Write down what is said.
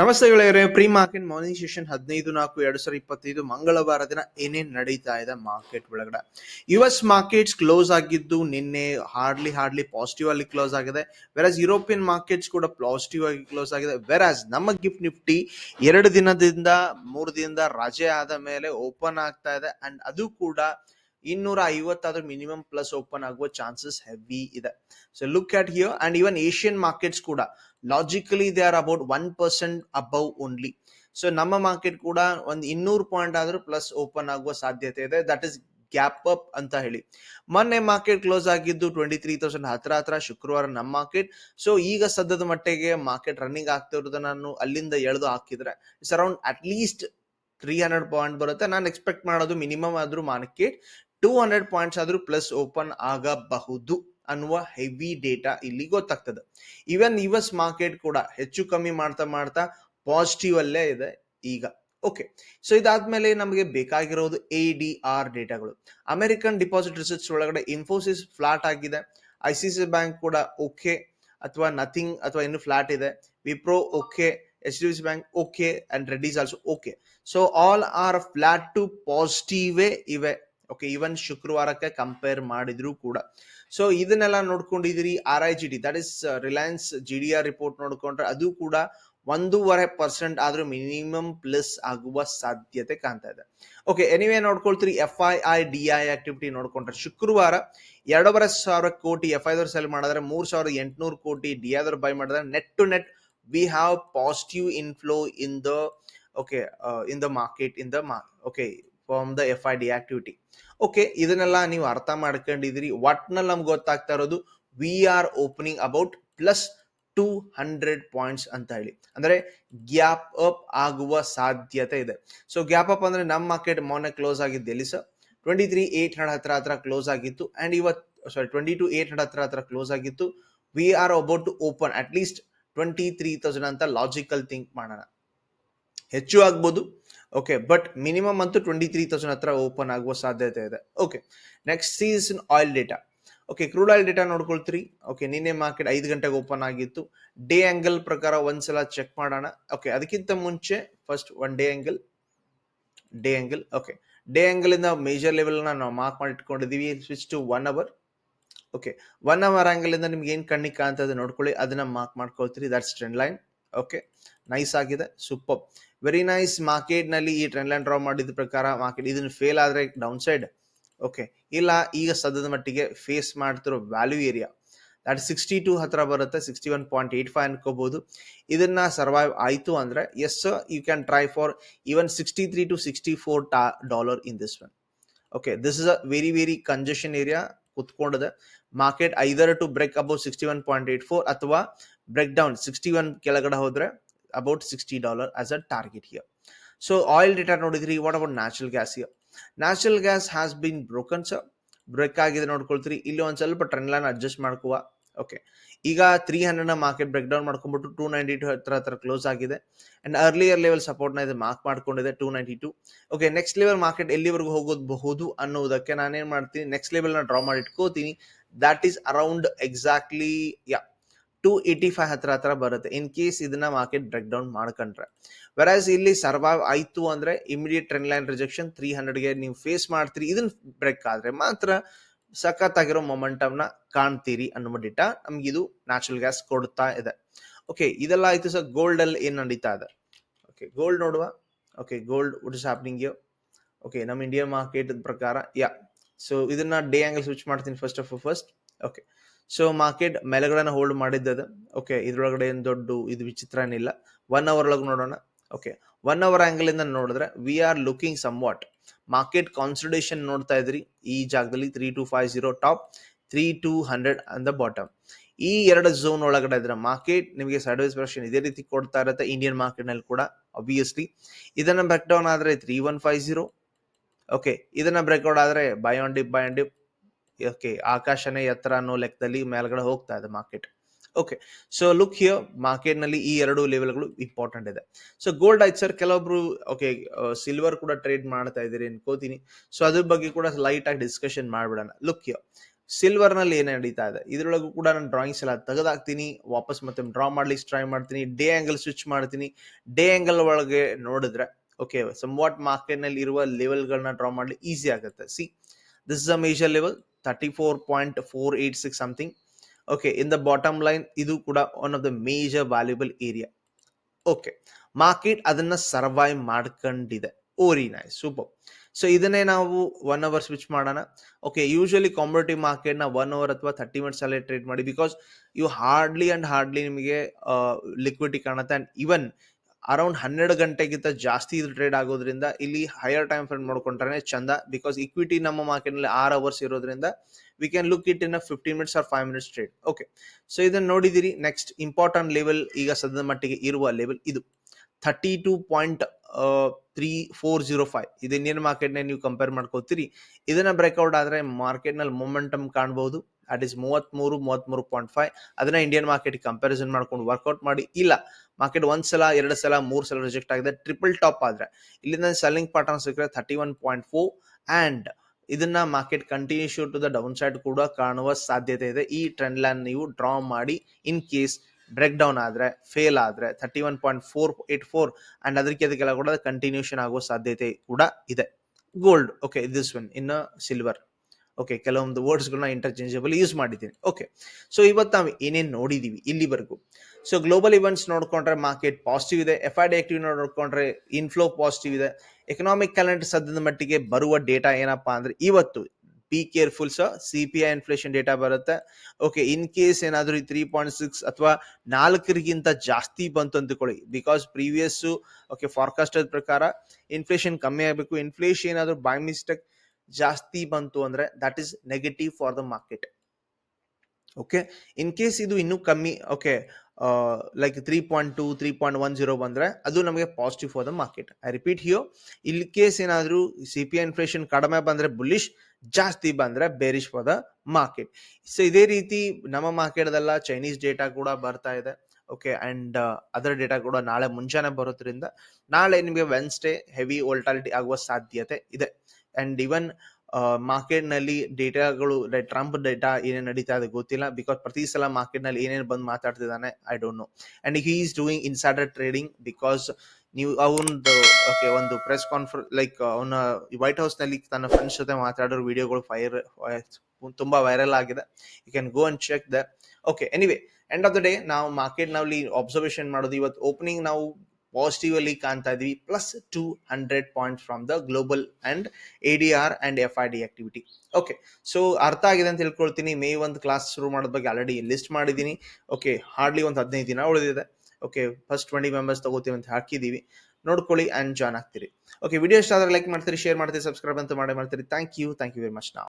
ನಮಸ್ತೆ ಗೆಳೆಯರೆ pre market morning session ಹದಿನೈದು ನಾಲ್ಕು ಎರಡು ಸಾವಿರದ ಇಪ್ಪತ್ತೈದು ಮಂಗಳವಾರ ದಿನ ಏನೇನ್ ನಡೀತಾ ಇದೆ ಮಾರ್ಕೆಟ್ ಒಳಗಡೆ. ಯು ಎಸ್ ಮಾರ್ಕೆಟ್ಸ್ ಕ್ಲೋಸ್ ಆಗಿದ್ದು ನಿನ್ನೆ ಹಾರ್ಡ್ಲಿ ಹಾರ್ಡ್ಲಿ ಪಾಸಿಟಿವ್ ಅಲ್ಲಿ ಕ್ಲೋಸ್ ಆಗಿದೆ. ವೆರಾಸ್ ಯುರೋಪಿಯನ್ ಮಾರ್ಕೆಟ್ಸ್ ಕೂಡ ಪಾಸಿಟಿವ್ ಆಗಿ ಕ್ಲೋಸ್ ಆಗಿದೆ. ವೆರಾಸ್ ನಮ್ಮ ಗಿಫ್ಟ್ ನಿಫ್ಟಿ ಎರಡು ದಿನದಿಂದ, ಮೂರು ದಿನದಿಂದ ರಜೆ ಆದ ಮೇಲೆ ಓಪನ್ ಆಗ್ತಾ ಇದೆ. ಅಂಡ್ ಅದು ಕೂಡ ಇನ್ನೂರ ಐವತ್ತಾದ್ರೂ ಮಿನಿಮಮ್ ಪ್ಲಸ್ ಓಪನ್ ಆಗುವ ಚಾನ್ಸಸ್ ಹೆವಿ ಇದೆ. So look at here and even Asian markets ಕೂಡ logically they are about one percent above only so ನಮ್ಮ ಮಾರ್ಕೆಟ್ ಕೂಡ ಒಂದು ಇನ್ನೂರು ಪಾಯಿಂಟ್ ಆದ್ರೂ ಪ್ಲಸ್ ಓಪನ್ ಆಗುವ ಸಾಧ್ಯತೆ ಇದೆ. ದಟ್ ಇಸ್ ಗ್ಯಾಪ್ ಅಪ್ ಅಂತ ಹೇಳಿ. ಮೊನ್ನೆ ಮಾರ್ಕೆಟ್ ಕ್ಲೋಸ್ ಆಗಿದ್ದು ಟ್ವೆಂಟಿ ತ್ರೀ ತೌಸಂಡ್ ಹತ್ರ ಹತ್ರ ಶುಕ್ರವಾರ ನಮ್ಮ ಮಾರ್ಕೆಟ್ ಸೊ ಈಗ ಸದ್ಯದ ಮಟ್ಟಿಗೆ ಮಾರ್ಕೆಟ್ ರನ್ನಿಂಗ್ ಆಗ್ತಿರೋದನ್ನ ನಾನು ಅಲ್ಲಿಂದ ಎಳೆದು ಹಾಕಿದ್ರೆ it's around at least three hundred point ಬರುತ್ತೆ. ನಾನು ಎಕ್ಸ್ಪೆಕ್ಟ್ ಮಾಡೋದು ಮಿನಿಮಮ್ ಆದ್ರೂ ಮಾರ್ಕೆಟ್ ಟೂ ಹಂಡ್ರೆಡ್ ಪಾಯಿಂಟ್ಸ್ ಆದ್ರೂ ಪ್ಲಸ್ ಓಪನ್ ಆಗಬಹುದು ಅನ್ನುವ ಹೆವಿ ಡೇಟಾ ಇಲ್ಲಿ ಗೊತ್ತಾಗ್ತದೆ. ಈವನ್ ಯು ಎಸ್ ಮಾರ್ಕೆಟ್ ಕೂಡ ಹೆಚ್ಚು ಕಮ್ಮಿ ಮಾಡ್ತಾ ಮಾಡ್ತಾ ಪಾಸಿಟಿವ್ ಅಲ್ಲೇ ಇದೆ ಈಗ. ಓಕೆ ಸೊ ಇದಾದ್ಮೇಲೆ ನಮಗೆ ಬೇಕಾಗಿರೋದು ಎ ಡಿ ಆರ್ ಡೇಟಾಗಳು. ಅಮೆರಿಕನ್ ಡಿಪಾಸಿಟ್ ರಿಸರ್ಚ್ ಒಳಗಡೆ ಇನ್ಫೋಸಿಸ್ ಫ್ಲಾಟ್ ಆಗಿದೆ. ಐ ಸಿ ಸಿ ಬ್ಯಾಂಕ್ ಕೂಡ ಓಕೆ ಅಥವಾ ನಥಿಂಗ್ ಅಥವಾ ಇನ್ನು ಫ್ಲಾಟ್ ಇದೆ. Wipro okay H D C bank okay and Reddy's also okay so all are flat to ಪಾಸಿಟಿವೇ ಇವೆ. ಓಕೆ ಈವನ್ ಶುಕ್ರವಾರಕ್ಕೆ ಕಂಪೇರ್ ಮಾಡಿದ್ರು ಕೂಡ. ಸೊ ಇದನ್ನೆಲ್ಲ ನೋಡ್ಕೊಂಡಿದ್ದೀರಿ R I G D that is Reliance G D R report ನೋಡ್ಕೊಂಡ್ರೆ ಅದು ಕೂಡ ಒಂದೂವರೆ percent ಆದ್ರೂ ಮಿನಿಮಮ್ ಪ್ಲಸ್ ಆಗುವ ಸಾಧ್ಯತೆ ಕಾಣ್ತಾ ಇದೆ. Okay anyway ನೋಡ್ಕೊಳ್ತೀರಿ F I I D I activity ನೋಡ್ಕೊಂಡ್ರೆ ಶುಕ್ರವಾರ ಎರಡೂವರೆ ಸಾವಿರ ಕೋಟಿ ಎಫ್ ದರ್ ಸೆಲ್ ಮಾಡಿದ್ರೆ ಮೂರ್ ಸಾವಿರದ ಎಂಟುನೂರು ಕೋಟಿ ಡಿ ದರ್ ಬೈ ಮಾಡಿದ್ರೆ net to net we have positive inflow in the okay in the market in the okay from the F I D activity okay ಇದನ್ನೆಲ್ಲ ನೀವು ಅರ್ಥ ಮಾಡ್ಕೊಂಡಿದ್ದೀರಿ. ಒಟ್ನಲ್ಲಿ ನಮ್ಗೆ ಗೊತ್ತಾಗ್ತಾ ಇರೋದು we are opening about plus two hundred points ಅಂತ ಹೇಳಿ. ಅಂದರೆ ಗ್ಯಾಪ್ ಅಪ್ ಆಗುವ ಸಾಧ್ಯತೆ ಇದೆ. ಸೊ ಗ್ಯಾಪ್ ಅಪ್ ಅಂದರೆ ನಮ್ಮ ಮಾರ್ಕೆಟ್ ಮೊನ್ನೆ ಕ್ಲೋಸ್ ಆಗಿದ್ದು ಎಲ್ಲಿ sir twenty three eight hundred ಹತ್ರ ಹತ್ರ ಕ್ಲೋಸ್ ಆಗಿತ್ತು. ಆ್ಯಂಡ್ ಇವತ್ತು sorry twenty two eight hundred ಹತ್ರ ಹತ್ರ ಕ್ಲೋಸ್ ಆಗಿತ್ತು. We are about to open at least twenty three thousand ಅಂತ ಲಾಜಿಕಲ್ ಥಿಂಕ್ ಮಾಡೋಣ. ಹೆಚ್ಚು ಆಗ್ಬೋದು. ಓಕೆ ಬಟ್ ಮಿನಿಮಮ್ ಅಂತೂ ಟ್ವೆಂಟಿ ತ್ರೀ ತೌಸಂಡ್ ಹತ್ರ ಓಪನ್ ಆಗುವ ಸಾಧ್ಯತೆ ಇದೆ. Okay next season oil data okay crude oil data ನೋಡ್ಕೊಳ್ತೀರಿ. Okay ನಿನ್ನೆ ಮಾರ್ಕೆಟ್ ಐದು ಗಂಟೆಗೆ ಓಪನ್ ಆಗಿತ್ತು. ಡೇ ಆಂಗಲ್ ಪ್ರಕಾರ ಒಂದ್ಸಲ ಚೆಕ್ ಮಾಡೋಣ. ಓಕೆ ಅದಕ್ಕಿಂತ ಮುಂಚೆ first one day angle day angle okay day angle ಇಂದ ಮೇಜರ್ ಲೆವೆಲ್ ನಾವು ಮಾರ್ಕ್ ಮಾಡಿ ಇಟ್ಕೊಂಡಿದೀವಿ switch to one hour okay one hour angle ಇಂದ ನಿಮ್ಗೆ ಏನ್ ಕಣ್ಣಿಗೆ ಕಾಣ್ತದೆ ನೋಡ್ಕೊಳ್ಳಿ. ಅದನ್ನ mark ಮಾಡ್ಕೊಳ್ತೀರಿ. That's trend line okay nice ಆಗಿದೆ. ಸೂಪರ್ ವೆರಿ ನೈಸ್ ಮಾರ್ಕೆಟ್ನಲ್ಲಿ ಈ ಟ್ರೆಂಡ್ ಲೈನ್ ಡ್ರಾ ಮಾಡಿದ ಪ್ರಕಾರ ಮಾರ್ಕೆಟ್ ಇದನ್ನ ಫೇಲ್ ಆದ್ರೆ ಡೌನ್ ಸೈಡ್ ಓಕೆ ಇಲ್ಲ, ಈಗ ಸದ್ಯದ ಮಟ್ಟಿಗೆ ಫೇಸ್ ಮಾಡ್ತಿರೋ value area that sixty two ಹತ್ರ ಬರುತ್ತೆ sixty one point eight five ಅನ್ಕೋಬಹುದು ಇದನ್ನ ಸರ್ವೈವ್ ಆಯ್ತು ಅಂದ್ರೆ yes you can try for even sixty three to sixty four ಟಾ dollar in this one okay this is a very very congestion area ಕುತ್ಕೊಂಡಿದೆ. Market either to break about sixty one point eight four ಅಥವಾ break down sixty one ಕೆಳಗಡೆ ಹೋದ್ರೆ sixty dollar as a target here so oil data ನೋಡಿದ್ರಿ what about natural gas here natural gas has been broken sir break ಆಗಿದೆ ನೋಡ್ಕೊಳ್ತೀರಿ. ಇಲ್ಲಿ ಒಂದು ಸ್ವಲ್ಪ trend line adjust ಮಾಡ್ಕುವ. ಓಕೆ ಈಗ ತ್ರೀ ಹಂಡ್ರೆಡ್ನ ಮಾರ್ಕೆಟ್ ಬ್ರೇಕ್ ಡೌನ್ ಮಾಡ್ಕೊಂಡ್ಬಿಟ್ಟು ಟೂ ನೈಂಟಿ ಟು ಹತ್ರ ಹತ್ರ ಕ್ಲೋಸ್ ಆಗಿದೆ. ಅಂಡ್ ಅರ್ಲಿಯರ್ ಲೆವೆಲ್ ಸಪೋರ್ಟ್ನ ಇದು ಮಾರ್ಕ್ ಮಾಡ್ಕೊಂಡಿದೆ two ninety two okay next level market ಎಲ್ಲಿವರೆಗೂ ಹೋಗೋಬಹುದು ಅನ್ನೋದಕ್ಕೆ ನಾನೇನ್ ಮಾಡ್ತೀನಿ ನೆಕ್ಸ್ಟ್ ಲೆವೆಲ್ನ ಡ್ರಾ ಮಾಡಿ ಇಟ್ಕೋತೀನಿ that is around exactly yeah two eighty five ಹತ್ರ ಹತ್ರ ಬರುತ್ತೆ. ಇನ್ ಕೇಸ್ ಇದನ್ನ ಮಾರ್ಕೆಟ್ ಬ್ರೇಕ್ ಡೌನ್ ಮಾಡ್ಕೊಂಡ್ರೆ. ವೆರಾಸ್ ಇಲ್ಲಿ ಸರ್ವೈವ್ ಆಯ್ತು ಅಂದ್ರೆ immediate trend line rejection three ಹಂಡ್ರೆಡ್ಗೆ ನೀವು ಫೇಸ್ ಮಾಡ್ತೀರಿ. ಇದನ್ನ ಬ್ರೇಕ್ ಆದ್ರೆ ಮಾತ್ರ ಸಖತ್ ಆಗಿರೋ ಮೊಮೆಂಟಮ್ನ ಕಾಣ್ತೀರಿ ಅನ್ನೋ ನಮ್ಗೆ ಇದು ನ್ಯಾಚುರಲ್ ಗ್ಯಾಸ್ ಕೊಡ್ತಾ ಇದೆ. ಓಕೆ ಇದೆಲ್ಲ ಆಯ್ತು ಸರ್ ಗೋಲ್ಡ್ ಅಲ್ಲಿ ಏನ್ ನಡೀತಾ ಇದೆ? ಓಕೆ ಗೋಲ್ಡ್ ನೋಡುವ. Okay gold what is happening okay ನಮ್ಮ ಇಂಡಿಯನ್ ಮಾರ್ಕೆಟ್ ಪ್ರಕಾರ ಯಾ ಸೊ ಇದನ್ನ ಡೇ ಆಂಗಲ್ ಸ್ವಿಚ್ ಮಾಡ್ತೀನಿ first of first okay so market ಮೇಲೆಗಡೆನ hold ಮಾಡಿದ್ದದ. ಓಕೆ ಇದ್ರೊಳಗಡೆ ಏನು ದೊಡ್ಡ, ಇದು ವಿಚಿತ್ರ ಏನಿಲ್ಲ. ಒನ್ ಅವರ್ ಒಳಗೆ ನೋಡೋಣ. ಓಕೆ ಒನ್ ಅವರ್ ಆಂಗಲ್ ಇಂದ ನೋಡಿದ್ರೆ we are looking somewhat market concentration ನೋಡ್ತಾ ಇದ್ರಿ. ಈ ಜಾಗದಲ್ಲಿ three two five zero top three two hundred ಅಂದ ದ ಬಾಟಮ್ ಈ ಎರಡು ಝೋನ್ ಒಳಗಡೆ ಇದ್ರೆ ಮಾರ್ಕೆಟ್ ನಿಮಗೆ ಸರ್ವಿಸ್ ಪ್ರೊಡಕ್ಷನ್ ಇದೇ ರೀತಿ ಕೊಡ್ತಾ ಇರುತ್ತೆ ಇಂಡಿಯನ್ ಮಾರ್ಕೆಟ್ನಲ್ಲಿ ಕೂಡ ಅಬ್ವಿಯಸ್ಲಿ ಇದನ್ನ ಬ್ರೇಕ್ ಡೌನ್ ಆದ್ರೆ three one five zero okay ಇದನ್ನ ಬ್ರೇಕ್ಔಟ್ ಆದ್ರೆ buy on dip buy on dip okay ಆಕಾಶನೇ ಎತ್ತರ ಅನ್ನೋ ಲೆಕ್ಕದಲ್ಲಿ ಮೇಲ್ಗಡೆ ಹೋಗ್ತಾ ಇದೆ market okay so look here ಮಾರ್ಕೆಟ್ನಲ್ಲಿ ಈ ಎರಡು ಲೆವೆಲ್ಗಳು ಇಂಪಾರ್ಟೆಂಟ್ ಇದೆ. ಸೊ ಗೋಲ್ಡ್ ಆಯ್ತು ಸರ್ ಕೆಲವೊಬ್ರು ಓಕೆ ಸಿಲ್ವರ್ ಕೂಡ ಟ್ರೇಡ್ ಮಾಡ್ತಾ ಇದ್ದೀರಿ ಅನ್ಕೋತೀನಿ. ಸೊ ಅದ್ರ ಬಗ್ಗೆ ಕೂಡ ಲೈಟ್ ಆಗಿ ಡಿಸ್ಕಷನ್ ಮಾಡ್ಬಿಡೋಣ. ಲುಕ್ ಹಿಯರ್ ಸಿಲ್ವರ್ನಲ್ಲಿ ಏನ್ ನಡೀತಾ ಇದೆ? ಇದ್ರೊಳಗೂ ಕೂಡ ನಾನು ಡ್ರಾಯಿಂಗ್ಸ್ ಎಲ್ಲ ತೆಗೆದಾಕ್ತೀನಿ, ವಾಪಸ್ ಮತ್ತೆ ಡ್ರಾ ಮಾಡ್ಲಿಕ್ಕೆ ಟ್ರೈ ಮಾಡ್ತೀನಿ ಡೇ ಆಂಗಲ್ ಸ್ವಿಚ್ ಮಾಡ್ತೀನಿ. ಡೇ ಆಂಗಲ್ ಒಳಗೆ ನೋಡಿದ್ರೆ ಓಕೆ ಸಮ್ ವಾಟ್ ಮಾರ್ಕೆಟ್ನಲ್ಲಿ ಇರುವ ಲೆವೆಲ್ಗಳನ್ನ ಡ್ರಾ ಮಾಡ್ಲಿ ಈಸಿ ಆಗುತ್ತೆ. See this is a major level six something okay in the bottom line ಇದು ಕೂಡ one of the major valuable area okay market ಅದನ್ನ ಸರ್ವೈವ್ ಮಾಡ್ಕೊಂಡಿದೆ ಓರಿ ನೈಸ್ ಸೂಪರ್ ಸೊ ಇದನ್ನೇ ನಾವು ಒನ್ ಅವರ್ ಸ್ವಿಚ್ ಮಾಡೋಣ ಓಕೆ ಯೂಶಲಿ ಕಾಂಪಿಟೇಟಿವ್ ಮಾರ್ಕೆಟ್ನ one hour ಅಥವಾ ಥರ್ಟಿ ಮಿನಿಟ್ಸ್ ಅಲ್ಲೇ ಟ್ರೇಡ್ ಮಾಡಿ because you hardly and hardly ನಿಮಗೆ ಲಿಕ್ವಿಡಿಟಿ ಕಾಣುತ್ತೆ ಅಂಡ್ ಇವನ್ ಅರೌಂಡ್ ಹನ್ನೆರಡು ಗಂಟೆಗಿಂತ ಜಾಸ್ತಿ ಇದು ಟ್ರೇಡ್ ಆಗೋದ್ರಿಂದ ಇಲ್ಲಿ ಹೈಯರ್ ಟೈಮ್ ಫ್ರೇಮ್ ಮಾಡ್ಕೊಂಡ್ರೆ ಚಂದ ಬಿಕಾಸ್ ಇಕ್ವಿಟಿ ನಮ್ಮ ಮಾರ್ಕೆಟ್ನಲ್ಲಿ ಆರ್ ಅವರ್ಸ್ ಇರೋದ್ರಿಂದ we can look it in fifteen minutes or five minutes trade okay so ಇದನ್ನ ನೋಡಿದಿರಿ. ನೆಕ್ಸ್ಟ್ ಇಂಪಾರ್ಟೆಂಟ್ ಲೆವೆಲ್ ಈಗ ಸದ್ಯದ ಮಟ್ಟಿಗೆ ಇರುವ ಲೆವೆಲ್ ಇದು. Thirty two point three four zero five ಇದು ಇಂಡಿಯನ್ ಮಾರ್ಕೆಟ್ ನೀವು ಕಂಪೇರ್ ಮಾಡ್ಕೋತೀರಿ. ಇದನ್ನ ಬ್ರೇಕ್ಔಟ್ ಆದ್ರೆ ಮಾರ್ಕೆಟ್ನಲ್ಲಿ ಮೊಮೆಂಟಮ್ ಕಾಣಬಹುದು ಅಟ್ ಇಸ್ ಮೂವತ್ಮೂರು ಮೂವತ್ಮೂರು ಪಾಯಿಂಟ್ ಫೈವ್ ಅದನ್ನ ಇಂಡಿಯನ್ ಮಾರ್ಕೆಟ್ ಕಂಪ್ಯಾರಿಸನ್ ಮಾಡ್ಕೊಂಡು ವರ್ಕೌಟ್ ಮಾಡಿ. ಇಲ್ಲ ಮಾರ್ಕೆಟ್ ಒಂದ್ ಸಲ, ಎರಡು ಸಲ, ಮೂರು ಸಲ ರಿಜೆಕ್ಟ್ ಆಗಿದೆ. ಟ್ರಿಪಲ್ ಟಾಪ್ ಆದ್ರೆ. ಇಲ್ಲಿಂದ ಸೆಲ್ಲಿಂಗ್ ಪ್ಯಾಟರ್ನ್ ಸಿಕ್ಕರೆ thirty one point four and ಇದನ್ನ market continue to the downside ಕೂಡ ಕಾಣುವ ಸಾಧ್ಯತೆ ಇದೆ. ಈ ಟ್ರೆಂಡ್ ಲೈನ್ ನೀವು ಡ್ರಾ ಮಾಡಿ. ಇನ್ ಕೇಸ್ ಬ್ರೇಕ್ ಡೌನ್ ಆದ್ರೆ ಫೇಲ್ ಆದ್ರೆ thirty one point four eight four and ಅದಕ್ಕೆ ಅದಕ್ಕೆಲ್ಲ ಕೂಡ ಕಂಟಿನ್ಯೂಷನ್ ಆಗುವ ಸಾಧ್ಯತೆ ಕೂಡ ಇದೆ. ಗೋಲ್ಡ್ ಓಕೆ ದಿಸ್ ಒನ್ ಇನ್ನು ಸಿಲ್ವರ್ ಓಕೆ ಕೆಲವೊಂದು ವರ್ಡ್ಸ್ಗಳನ್ನ ಇಂಟರ್ಚೇಂಜಬಲ್ ಯೂಸ್ ಮಾಡಿದ್ದೀನಿ. ಓಕೆ ಸೊ ಇವತ್ತು ನಾವು ಏನೇನು ನೋಡಿದ್ದೀವಿ ಇಲ್ಲಿವರೆಗೂ? ಸೊ ಗ್ಲೋಬಲ್ ಇವೆಂಟ್ಸ್ ನೋಡ್ಕೊಂಡ್ರೆ ಮಾರ್ಕೆಟ್ ಪಾಸಿಟಿವ್ ಇದೆ ಎಫ್ ಐ ಡಿ ಆಕ್ಟಿವ್ ನೋಡ್ಕೊಂಡ್ರೆ ಇನ್ಫ್ಲೋ ಪಾಸಿಟಿವ್ ಇದೆ. ಎಕನಾಮಿಕ್ ಕ್ಯಾಲೆಂಡರ್ ಸದ್ಯದ ಮಟ್ಟಿಗೆ ಬರುವ ಡೇಟಾ ಏನಪ್ಪ ಅಂದ್ರೆ ಇವತ್ತು ಬಿ ಕೇರ್ಫುಲ್ ಸ C P I inflation data ಬರುತ್ತೆ. ಓಕೆ ಇನ್ ಕೇಸ್ ಏನಾದರೂ ತ್ರೀ ಪಾಯಿಂಟ್ ಸಿಕ್ಸ್ ಅಥವಾ ನಾಲ್ಕರಿಗಿಂತ ಜಾಸ್ತಿ ಬಂತು ಅಂದ್ಕೊಳ್ಳಿ. ಬಿಕಾಸ್ ಪ್ರೀವಿಯಸ್ಸು ಓಕೆ ಫಾರ್ಕಾಸ್ಟರ್ ಪ್ರಕಾರ ಇನ್ಫ್ಲೇಷನ್ ಕಮ್ಮಿ ಆಗಬೇಕು ಇನ್ಫ್ಲೇಷನ್ ಏನಾದರೂ ಬೈ ಮಿಸ್ಟೇಕ್ ಜಾಸ್ತಿ ಬಂತು ಅಂದ್ರೆ that is negative for the market okay in case ಇದು ಇನ್ನೂ ಕಮ್ಮಿ okay like three point two three point one zero ಬಂದ್ರೆ ಅದು ನಮಗೆ positive for the market I repeat here ಇಲ್ಲಿ ಕೇಸ್ ಏನಾದರೂ ಸಿ ಪಿ ಇನ್ಫ್ಲೇಷನ್ ಕಡಿಮೆ ಬಂದ್ರೆ ಬುಲಿಶ್ ಜಾಸ್ತಿ ಬಂದ್ರೆ bearish for the market so ಇದೇ ರೀತಿ ನಮ್ಮ ಮಾರ್ಕೆಟ್ದೆಲ್ಲ ಚೈನೀಸ್ ಡೇಟಾ ಕೂಡ ಬರ್ತಾ ಇದೆ. ಓಕೆ ಅಂಡ್ ಅದರ್ ಡೇಟಾ ಕೂಡ ನಾಳೆ ಮುಂಜಾನೆ ಬರೋದ್ರಿಂದ ನಾಳೆ ನಿಮಗೆ ವೆನ್ಸ್ಡೇ ಹೆವಿ ವೋಲ್ಟಾಲಿಟಿ ಆಗುವ ಸಾಧ್ಯತೆ ಇದೆ. ಅಂಡ್ ಇವನ್ ಮಾರ್ಕೆಟ್ನಲ್ಲಿ ಡೇಟಾಗಳು ಟ್ರಂಪ್ ಡೇಟಾ ಏನೇನು ನಡೀತಾ ಇದೆ ಗೊತ್ತಿಲ್ಲ. ಬಿಕಾಸ್ ಪ್ರತಿ ಸಲ ಮಾರ್ಕೆಟ್ನಲ್ಲಿ ಏನೇನು ಬಂದು ಮಾತಾಡ್ತಿದ್ದಾನೆ I don't know and he is doing insider trading because ನೀವು, ಅವನದು ಓಕೆ ಒಂದು ಪ್ರೆಸ್ ಕಾನ್ಫರ್ ಲೈಕ್ ಅವನ ವೈಟ್ ಹೌಸ್ನಲ್ಲಿ ತನ್ನ ಫ್ರೆಂಡ್ಸ್ ಜೊತೆ ಮಾತಾಡೋ ವಿಡಿಯೋಗಳು ಫೈರ್ ತುಂಬಾ ವೈರಲ್ ಆಗಿದೆ. You can go and check the okay anyway end of the day ನಾವು ಮಾರ್ಕೆಟ್ನಲ್ಲಿ ಅಬ್ಸರ್ವೇಷನ್ ಮಾಡೋದು. ಇವತ್ತು ಓಪನಿಂಗ್ ನಾವು ಪಾಸಿಟಿವ್ ಅಲ್ಲಿ ಕಾಣ್ತಾ ಇದೀವಿ plus two hundred point from the global and A D R and F I D activity okay so ಅರ್ಥ ಆಗಿದೆ ಅಂತ ತಿಳ್ಕೊಳ್ತೀನಿ. ಮೇ ಒಂದು ಕ್ಲಾಸ್ ಶುರು ಮಾಡೋದ್ ಬಗ್ಗೆ ಆಲ್ರೆಡಿ ಲಿಸ್ಟ್ ಮಾಡಿದ್ದೀನಿ. ಓಕೆ ಹಾರ್ಡ್ಲಿ ಒಂದು ಹದಿನೈದು ದಿನ ಉಳಿದಿದೆ. ಓಕೆ ಫಸ್ಟ್ ಟ್ವೆಂಟಿ ಮೆಂಬರ್ಸ್ ತಗೋತೀವಿ ಅಂತ ಹಾಕಿದೀವಿ. ನೋಡ್ಕೊಳ್ಳಿ ಅಂಡ್ ಜಾಯ್ನ್ ಆಗ್ತೀರಿ. ಓಕೆ ವಿಡಿಯೋ ಇಷ್ಟ ಆದರೆ ಲೈಕ್ ಮಾಡ್ತೀರಿ ಶೇರ್ ಮಾಡ್ತೀರಿ ಸಬ್ಸ್ಕ್ರೈಬ್ ಅಂತ ಮಾಡಿ ಮಾಡ್ತೀರಿ. Thank you thank you very much ನಾವು